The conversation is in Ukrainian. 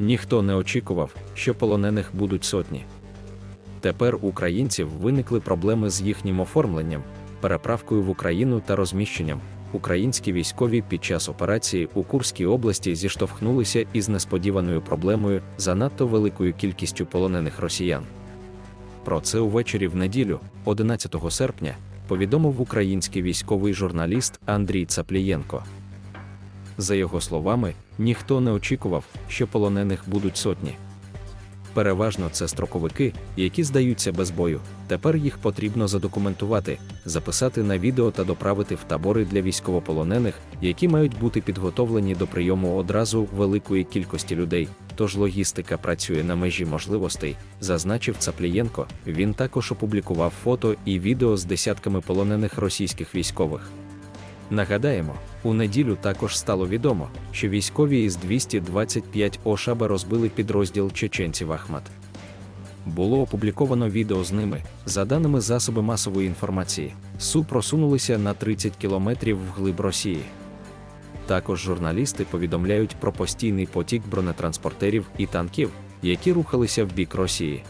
Ніхто не очікував, що полонених будуть сотні. Тепер українців виникли проблеми з їхнім оформленням, переправкою в Україну та розміщенням. Українські військові під час операції у Курській області зіштовхнулися із несподіваною проблемою занадто великою кількістю полонених росіян. Про це увечері в неділю, 11 серпня, повідомив український військовий журналіст Андрій Цаплієнко. За його словами, ніхто не очікував, що полонених будуть сотні. Переважно це строковики, які здаються без бою. Тепер їх потрібно задокументувати, записати на відео та доправити в табори для військовополонених, які мають бути підготовлені до прийому одразу великої кількості людей. Тож логістика працює на межі можливостей, зазначив Цаплієнко. Він також опублікував фото і відео з десятками полонених російських військових. Нагадаємо, у неділю також стало відомо, що військові із 225 Ошаба розбили підрозділ чеченців Ахмат. Було опубліковано відео з ними. За даними засоби масової інформації, СУ просунулися на 30 кілометрів вглиб Росії. Також журналісти повідомляють про постійний потік бронетранспортерів і танків, які рухалися в бік Росії.